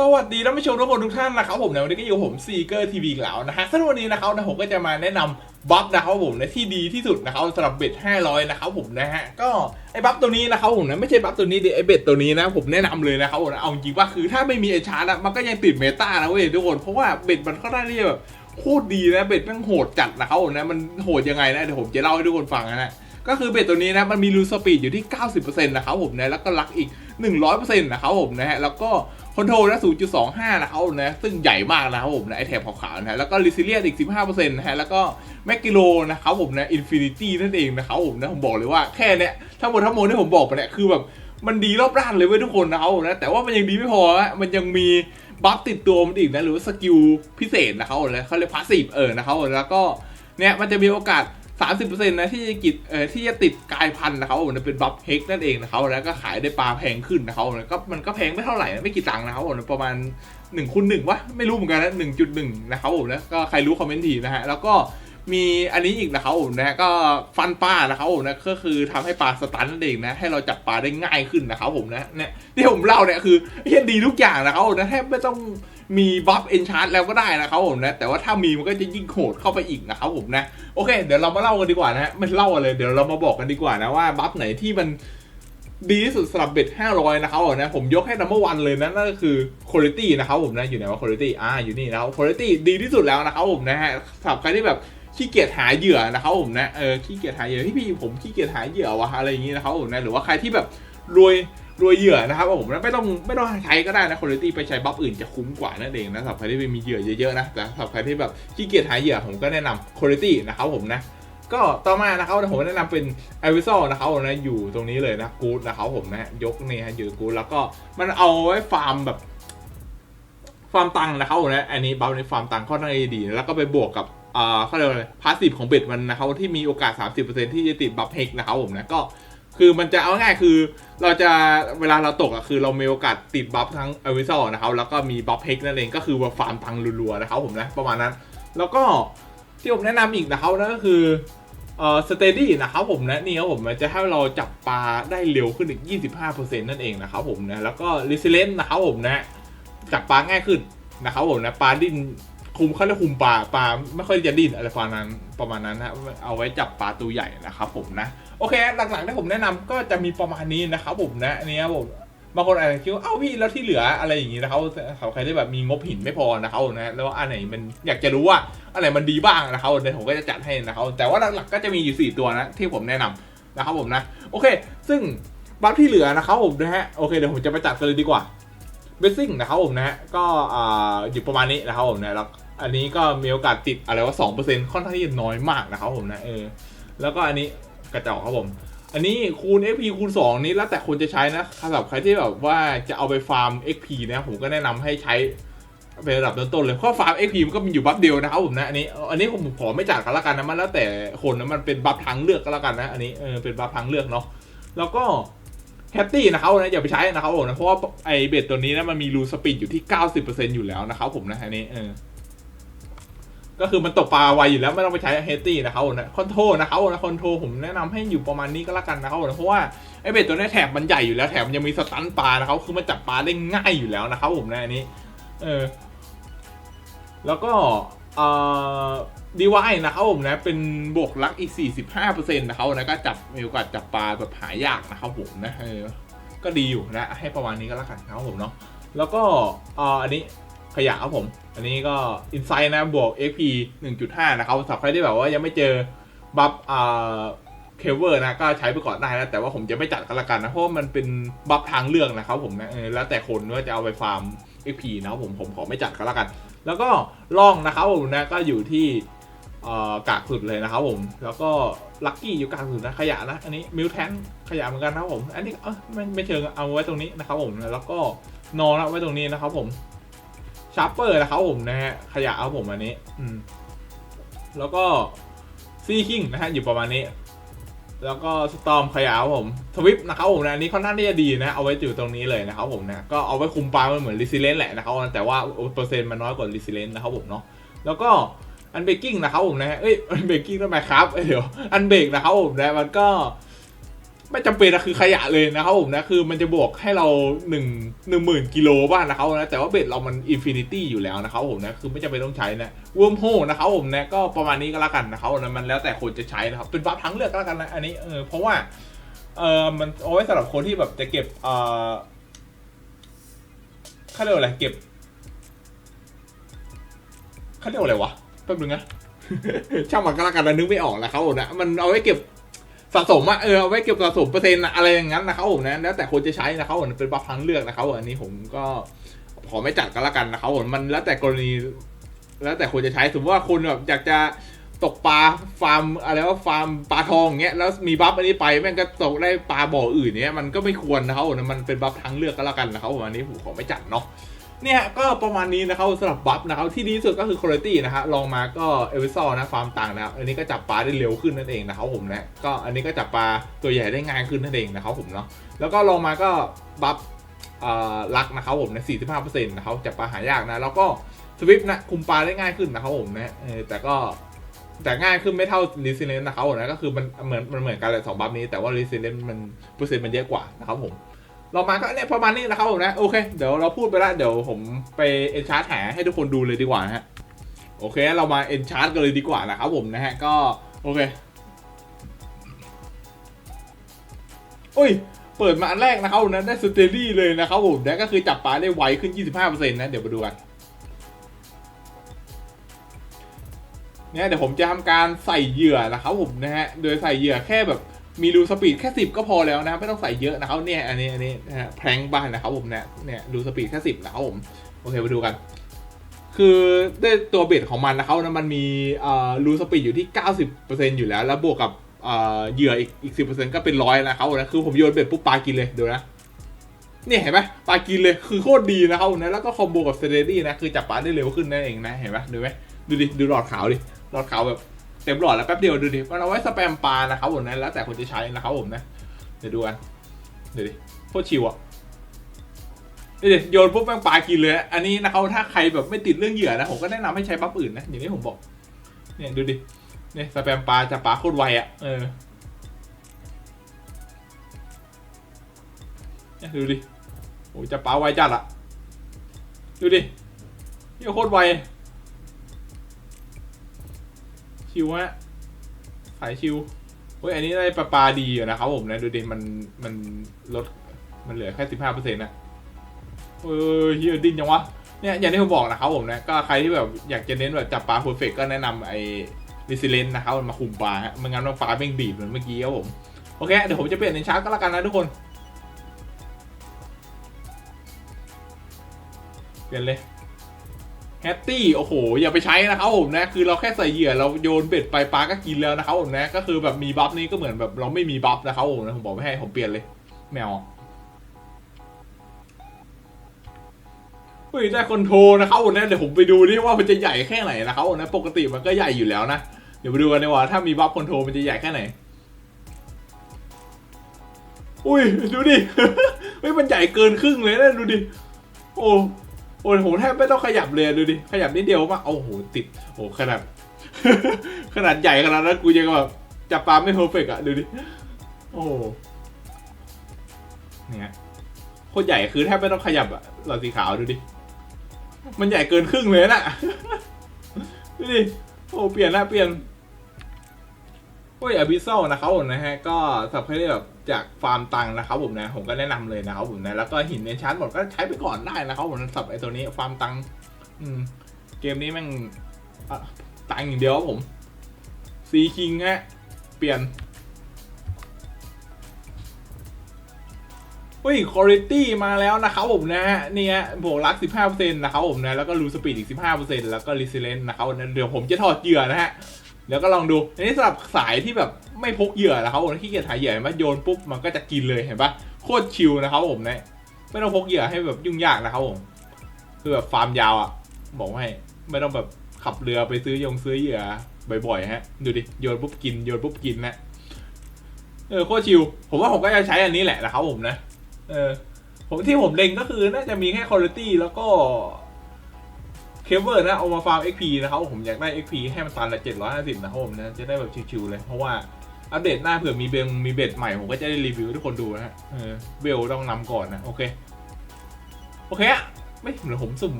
สวัสดีท่านผู้ชมทุกคนทุกท่านนะครับผมในวันนี้ก็อยู่ผมซีเกอร์ทีวีแล้วนะฮะซึ่งวันนี้นะครับนะผมก็จะมาแนะนำบัฟนะครับผมในที่ดีที่สุดนะครับสำหรับเบ็ด500 นะครับผมนะฮะก็ไอ้บัฟตัวนี้นะครับผมนะไม่ใช่บัฟตัวนี้ดิไอ้เบ็ดตัวนี้นะผมแนะนำเลยนะครับผมเอาจริงว่าคือถ้าไม่มีไอ้ชาร์ตอะมันก็ยังติดเมตานะเว้ยทุกคนเพราะว่าเบ็ดมันค่อนข้างที่จะแบบโคตรดีนะเบ็ดม่งโหดจัดนะครับผมนะมันโหดยังไงนะเดี๋ยวผมจะเล่าให้ทุกคนฟังนะฮะก็คือเบ็ดตัวนี้นะมันมีรูสปีดอยู่ที่ 90%นะครับผมนะแล้วก็ลักอีก 100%นะครับผมนะฮะแล้วก็คอนโทรลนะ0.25 นะครับนะซึ่งใหญ่มากนะครับผมนะไอแถบขาวๆนะฮะแล้วก็ลิซิเลียอีก 15%นะฮะแล้วก็แมกกิโลนะครับผมนะอินฟินิตี้นั่นเองนะครับผมนะผมบอกเลยว่าแค่เนี้ยทั้งหมดทั้งมวลที่ผมบอกไปเนี่ยคือแบบมันดีรอบด้านเลยเว้ยทุกคนนะครับนะแต่ว่ามันยังดีไม่พอนะมันยังมีบัฟติดตัวมันอีกนะหรือว่าสกิลพิเศษนะครับนะเขาเรียกพาสซีฟเออนะครับแล้วก็เนี่ยมันจะมีโอกาส 30%นะที่จะกิดเอ่อที่จะติดกายพันธุ์นะครับผมเป็นบัฟเฮกนั่นเองนะครับแล้วก็ขายได้ปลาแพงขึ้นนะครับผมก็มันก็แพงไม่เท่าไหร่นะไม่กี่ตังค์นะครับผมประมาณ1คูณหนึ่งวะไม่รู้เหมือนกันนะ1.1นะครับผมนะก็ใครรู้คอมเมนต์ทีนะฮะแล้วก็มีอันนี้อีกนะครับผมนะก็ฟันปลานะครับผมนะก็คือทำให้ปลาสตันนั่นเองนะให้เราจับปลาได้ง่ายขึ้นนะครับผมนะเนี่ยที่ผมเล่าเนี่ยคือเฮียดีทุกอย่างนะครับผมนะแทบไม่ต้อง มีบัฟเอนชาร์ตแล้วก็ได้นะครับผมนะ แต่ว่าถ้ามีมันก็จะยิ่งโหดเข้าไปอีกนะครับผมนะ โอเค เดี๋ยวเรามาเล่ากันดีกว่านะฮะไม่เล่าอะไรเดี๋ยวเรามาบอกกันดีกว่านะว่าบัฟไหนที่มันดีที่สุดสำหรับเบ็ด500 นะครับผมนะผมยกให้ number one เลยนะนั่นก็คือ quality นะครับผมนะอยู่ไหนว่า quality อ่าอยู่นี่นะครับ quality ดีที่สุดแล้วนะครับผมนะฮะสำหรับใครที่แบบขี้เกียจหาเหยื่อนะครับผมนะเออขี้เกียจหาเหยื่อพี่พี่ผมขี้เกียจหาเหยื่อวะอะไรอย่างงี้นะครับผมนะหรือว่าใครที่แบบรวย รวยเหยื่อนะครับผมไม่ต้องไม่ต้องใช้ก็ได้นะ quality ไปใช้บัฟอื่นจะคุ้มกว่านั่นเองนะสำหรับใครที่มีเหยื่อเยอะๆนะแต่สำหรับใครที่แบบขี้เกียจหาเหยื่อผมก็แนะนำ quality นะครับผมนะก็ต่อมานะครับผมแนะนำเป็น a v i s o นะครับผมนะอยู่ตรงนี้เลยนะกูดนะครับผมนะยกนี่ฮะอยู่กูดแล้วก็มันเอาไว้ฟาร์มแบบฟาร์มตังค์นะครับผมนะอันนี้บัฟในฟาร์มตังค์ค่อนข้างดีแล้วก็ไปบวกกับอ่าเขาเรียกว่าอะไรพาสซีฟของเบ็ดมันนะครับที่มีโอกาส 30%ที่จะติดบัฟเฮกนะครับผมนะก็ คือมันจะเอาง่ายคือ เราจะเวลาเราตกอะคือเรามีโอกาสติดบัฟทั้ง a v i s o นะครับ แล้วก็มีบัฟเฮกนั่นเองก็คือว่าฟาร์มตังรัวๆนะครับผมนะประมาณนั้น แล้วก็ที่ผมแนะนำอีกนะครับนั่นก็คือเอ่อสเตดี้นะครับผมนะนี่ครับผมมันจะให้เราจับปลาได้เร็วขึ้นอีก 25%นั่นเองนะครับผมนะแล้วก็รีซิเลนนะครับผมนะจับปลาง่ายขึ้นนะครับผมนะปลาดิ้น คุมเขาเรียกคุมปลาปลาไม่ค่อยจะดิ้นอะไรประมาณนั้นประมาณนั้นนะเอาไว้จับปลาตัวใหญ่นะครับผมนะโอเคหลักๆที่ผมแนะนำก็จะมีประมาณนี้นะครับผมนะอันนี้ครับผมบางคนอาจจะคิดว่าเอ้าพี่แล้วที่เหลืออะไรอย่างนี้นะครับสำหรับใครที่แบบมีงบหินไม่พอนะครับนะแล้วอันไหนมันอยากจะรู้ว่าอะไรมันดีบ้างนะครับเดี๋ยวผมก็จะจัดให้นะครับแต่ว่าหลักๆก็จะมีอยู่ 4 ตัวนะที่ผมแนะนำนะครับผมนะโอเค ซึ่งบัฟที่เหลือนะครับผมนะฮะโอเคเดี๋ยวผมจะไปจัดกันเลยดีกว่าเบสซิ่งนะครับผมนะฮะก็อ่าอยู่ประมาณนี้นะครับผมนะแล้ว อันนี้ก็มีโอกาสติดอะไรว่า2%ค่อนข้างที่จะน้อยมากนะครับผมนะเออแล้วก็อันนี้กระจอกครับผม อันนี้คูณ XP คูณ 2 นี้แล้วแต่คนจะใช้นะสำหรับใครที่แบบว่าจะเอาไปฟาร์ม XP นะผมก็แนะนำให้ใช้เป็นระดับต้นๆเลยเพราะฟาร์ม XP มันก็มีอยู่บัฟเดียวนะครับผมนะอันนี้อันนี้ผมขอไม่จัดกันละกันนะมันแล้วแต่คนนะมันเป็นบัฟทางเลือกก็แล้วกันนะอันนี้เออเป็นบัฟทางเลือกเนาะแล้วก็แฮปปี้นะครับนะอย่าไปใช้นะครับผมนะเพราะว่าไอเบ็ดตัวนี้นะมันมีรูสปีดอยู่ที่ 90%อยู่แล้วนะครับผมนะอันนี้เออ ก็คือมันตกปลาไวอยู่แล้วไม่ต้องไปใช้เฮตตี้นะครับนะคอนโทรนะครับนะคอนโทรผมแนะนำให้อยู่ประมาณนี้ก็แล้วกันนะครับผมนะเพราะว่าไอเบ็ดตัวนี้แถบมันใหญ่อยู่แล้วแถมมันยังมีสตันปลานะครับคือมันจับปลาได้ง่ายอยู่แล้วนะครับผมนะอันนี้ เออ แล้วก็เอ่อดีวายนะครับผมนะเป็นบวกลักอีก 45%นะครับนะก็จับมีโอกาสจับปลาแบบหายากนะครับผมนะเออก็ดีอยู่นะ ให้ประมาณนี้ก็แล้วกันนะครับผมเนาะแล้วก็เอ่ออันนี้ ขยะครับผม อันนี้ก็อินไซ h ์นะบวก XP 1.5 นะครับสำหรับใครที่แบบว่ายังไม่เจอบัฟอ่าเคเวอร์นะก็ใช้ไปก่อนได้นะแต่ว่าผมจะไม่จัดกันละกันนะ เพราะมันเป็นบัฟทางเลือกนะครับผมนะแล้วแต่คนว่าจะเอาไปฟาร์ม XP นะครับผมผมขอไม่จัดก็แล้วกัน แล้วก็ล่องนะครับผมนะก็อยู่ที่เอ่อกากสุดเลยนะครับผม แล้วก็ลัคกี้อยู่กากสุดนะขยะนะอันนี้มิวแทนขยะเหมือนกันนะครับผม อันนี้เออไม่ไม่เชิงเอาไว้ตรงนี้นะครับผมแล้วก็นอนเอาไว้ตรงนี้นะครับผม ชาร์เปอร์นะครับผมนะฮะขยะครับผมอันนี้ อืม แล้วก็ซีคิงนะฮะอยู่ประมาณนี้ แล้วก็สตอมขยะครับผมทวิปนะครับผมนะอันนี้ค่อนข้างที่จะดีนะ เอาไว้อยู่ตรงนี้เลยนะครับผมนะก็เอาไว้คุมปลามันเหมือนรีซิเลนแหละนะครับแต่ว่าเปอร์เซ็นต์มันน้อยกว่ารีซิเลนนะครับผมเนาะแล้วก็อันเบกกิ้งนะครับผมนะเอ้ยอันเบกกิ้งทำไมครับเอ้ยเดี๋ยวอันเบรกนะครับผมนะมันก็ ไม่จำเป็นนะคือขยะเลยนะครับผมนะคือมันจะบวกให้เราหนึ่งหนึ่งหมื่นกิโลบ้างนะครับนะแต่ว่าเบ็ดเรามันอินฟินิตี้อยู่แล้วนะครับผมนะคือไม่จำเป็นต้องใช้นะเวิร์มโฮนะครับผมนะก็ประมาณนี้ก็แล้วกันนะครับนะมันแล้วแต่คนจะใช้นะครับเป็นบัฟทั้งเลือกก็แล้วกันนะอันนี้เออเพราะว่าเออมันเอาไว้สำหรับคนที่แบบจะเก็บเออเขาเรียกว่าอะไรเก็บเขาเรียกว่าอะไรวะแป๊บนึงนะช่างมันก็แล้วกันนะนึกไม่ออกแล้วครับผมนะมันเอาไว้เก็บ สะสมอะเออเอาไว้เก็บสะสมเปอร์เซ็นต์อะไรอย่างนั้นนะครับผมนะแล้วแต่คนจะใช้นะครับผมเป็นบัฟทางเลือกนะครับอันนี้ผมก็ขอไม่จัดก็แล้วกันนะครับผมมันแล้วแต่กรณี แล้วแต่คนจะใช้สมมติว่าคุณแบบอยากจะตกปลาฟาร์มอะไรว่าฟาร์มปลาทองเงี้ยแล้วมีบัฟอันนี้ไปแม่งก็ตกได้ปลาบ่ออื่นเนี้ยมันก็ไม่ควรนะครับผมมันเป็นบัฟทางเลือกก็แล้วกันนะครับผมอันนี้ผมขอไม่จัดเนาะ เนี่ยก็ประมาณนี้นะครับสำหรับบัฟนะครับที่ดีที่สุดก็คือคุณภาพนะฮะลองมาก็เอวิซอนะฟาร์มต่างนะครับอันนี้ก็จับปลาได้เร็วขึ้นนั่นเองนะครับผมนะก็อันนี้ก็จับปลาตัวใหญ่ได้ง่ายขึ้นนั่นเองนะครับผมเนาะแล้วก็ลองมาก็บัฟอ่าลักนะครับผมใน 45%นะครับจับปลาหายากนะแล้วก็สวิฟนะคุมปลาได้ง่ายขึ้นนะครับผมนะเออแต่ก็แต่ง่ายขึ้นไม่เท่า r e s i l i e n c e นะครับผมนะก็คือมันเหมือนมันเหมือนกันเลยสองบัฟนี้แต่ว่า r e s i l i e n c e มันเปอร์เซ็นต์มันเยอะกว่านะครับผม เรามาก็เนี่ยประมาณนี้นะครับผมนะโอเคเดี๋ยวเราพูดไปแล้วเดี๋ยวผมไปเอนชาร์ตหาให้ทุกคนดูเลยดีกว่านะฮะโอเคเรามาเอนชาร์ตกันเลยดีกว่านะครับผมนะฮะก็โอเคอุ้ยเปิดมาอันแรกนะครับผมนะได้สเตอรี่เลยนะครับผมนะก็คือจับปลาได้ไวขึ้น 25%นะเดี๋ยวมาดูกันเนี่ยเดี๋ยวผมจะทำการใส่เหยื่อนะครับผมนะฮะโดยใส่เหยื่อแค่แบบ มีรูสปีดแค่สิบก็พอแล้วนะไม่ต้องใส่เยอะนะครับเนี่ยอันนี้อันนี้นะฮะแพรงบ้านนะครับผมเนี่ยเนี่ยรูสปีดแค่สิบนะครับผมโอเคมาดูกัน คือด้วยตัวเบ็ดของมันนะครับนะมันมีอ่อรูสปีดอยู่ที่ 90%อยู่แล้ว แล้วบวกกับเอ่อเหยื่ออีกอีกสิก็เป็นร้อยนะครับนะคือผมโยนเบ็ดปุ๊บปลากินเลยเดี๋ยวนะเนี่ยเห็นไหมปลากินเลยคือโคตรดีนะครับนะแล้วก็คอมโบกับเซเรดี้นะคือจับปลาได้เร็วขึ้นนั่นเองนะเห็นไหมดูไหมดูดิดูหลอดขาวดิหลอดขาวแบบ เต็มหลอดแล้วแป๊บเดียวดูดิมันเอาไว้สแปมปลานะครับผมนะแล้วแต่คนจะใช้นะครับผมนะเดี๋ยวดูกันเดี๋ยวดิโคตรชิวอะเดี๋ยวโยนปุ๊บแมงปลากินเลย อันนี้นะครับถ้าใครแบบไม่ติดเรื่องเหยื่อนะผมก็แนะนำให้ใช้บัฟอื่นนะอย่างที่ผมบอกเนี่ยดูดิเนี่ยสแปมปลาจับปลาโคตรไวอะเออเนี่ยดูดิโอ้จับปลาไวจัดอะดูดิเหี้ยโคตรไว ชิวฮะสายชิวเฮ้ยอันนี้ได้ปลาปลาดีอยู่นะครับผมนะดูดิมันมันลดมันเหลือแค่สิบห้าเปอร์เซ็นต์นะเออเฮียดิ้นยังวะเนี่ยอย่างที่ผมบอกนะครับผมนะก็ใครที่แบบอยากจะเน้นแบบจับปลาเพอร์เฟกก็แนะนำไอ้ดิซิเลนนะครับมันมาคุมปลาฮะไม่งั้นปลาเม่งดีดเหมือนเมื่อกี้ครับผมโอเคเดี๋ยวผมจะเปลี่ยนเป็นชาร์จก็แล้วกันนะทุกคนเปลี่ยนเลย แฮตตี้โอ้โห อย่าไปใช้นะครับผมนะ คือเราแค่ใส่เหยื่อเราโยนเบ็ดไปปลาก็กินแล้วนะครับผมนะ ก็คือแบบมีบัฟนี้ก็เหมือนแบบเราไม่มีบัฟนะครับผมนะผมบอกไม่ให้ผมเปลี่ยนเลยแมวเฮ้ยได้คอนโทรนะครับผมนะเดี๋ยวผมไปดูดิว่ามันจะใหญ่แค่ไหนนะครับผมนะปกติมันก็ใหญ่อยู่แล้วนะเดี๋ยวไปดูกันดีกว่าถ้ามีบัฟคอนโทรมันจะใหญ่แค่ไหนอุ้ยดูดิเฮ้ยมันใหญ่เกินครึ่งเลยนะดูดิโอ้ อ้ยผมแทบไม่ต้องขยับเลยดูดิ ขยับนิดเดียวมาโอ้โหติดโอ้ขนาด ขนาดใหญ่ขนาดนั้นกูยังแบบจับปลาไม่เพอร์เฟกอะดูดิ โอ้เนี่ยโคตรใหญ่คือแทบไม่ต้องขยับอะหลอดสีขาวดูดิ มันใหญ่เกินครึ่งเลยน่ะ ดูดิ โอ้เปลี่ยนละเปลี่ยน โอ้ยอบิโซนะครับผมนะฮะก็สับให้ได้แบบจากฟาร์มตังนะครับผมนะผมก็แนะนำเลยนะครับผมนะแล้วก็หินในชาร์จหมดก็ใช้ไปก่อนได้นะครับผมสับไอ้ตัวนี้ฟาร์มตังอืมเกมนี้แม่งตังอย่างเดียวครับผมซีคิงฮะเปลี่ยนเฮ้ยคุณภาพมาแล้วนะครับผมนะฮะนี่ฮะบวกรัก 15%นะครับผมนะ แล้วก็รูสปีดอีก 15%แล้วก็รีซิเลนนะครับเดี๋ยวผมจะถอดเหยื่อนะฮะ เดี๋ยวก็ลองดูอันนี้สำหรับสายที่แบบไม่พกเหยื่อนะครับผมขี้เกียจหาเหยื่อมาโยนปุ๊บมันก็จะกินเลยเห็นปะโคตรชิลนะครับผมนะไม่ต้องพกเหยื่อให้แบบยุ่งยากนะครับผมคือแบบฟาร์มยาวอะบอกให้ไม่ต้องแบบขับเรือไปซื้อยงซื้อเหยื่อบ่อยๆฮะ ดูดิโยนปุ๊บกินโยนปุ๊บกินนะเออโคตรชิลผมว่าผมก็จะใช้อันนี้แหละนะครับผมนะ เออ ผมที่ผมเล็งก็คือน่าจะมีแค่คุณภาพแล้วก็ เคเบิลนะเอามาฟาร์ม XP นะครับผมอยากได้ XP ให้มันตันละ 750 นะครับผมนะจะได้แบบชิวๆเลย เพราะว่าอัปเดตหน้าเผื่อมีเบลมีเบ็ดใหม่ ผมก็จะได้รีวิวทุกคนดูนะฮะเบลต้องนำก่อนนะ โอเค โอเคอะไม่เหมือนผมสุ่ม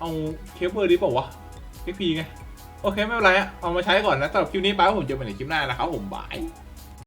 เอาเคเบิลดีเปล่าวะเอพีไง โอเค ไม่เป็นไรอะเอามาใช้ก่อนนะสำหรับคลิปนี้ไปผมเจอกันในคลิปหน้านะครับผมบาย